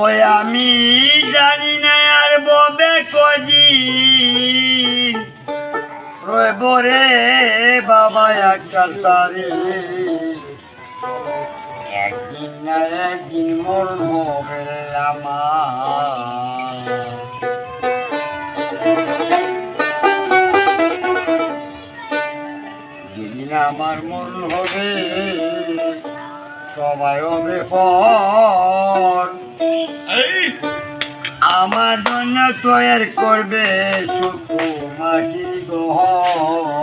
ওই আমি জানি না আর ববে কদিন। রইব রে বাবা আজকাল সারে একদিন একদিন আমার যেদিন আমার মরণ হবে সবাই হবে পর। আমার জন্য তৈরি করবে ছোট মাটির ঘর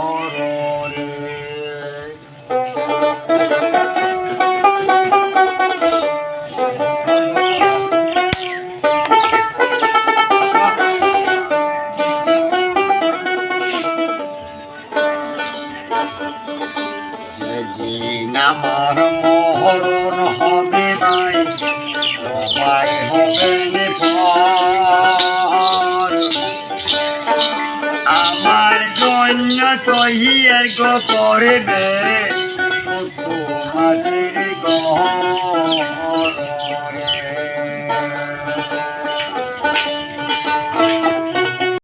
যেদিন আমার মহরণ হবে নাই সবাই হবে আমার জন্য তহি এক করবে তোমাদের ঘর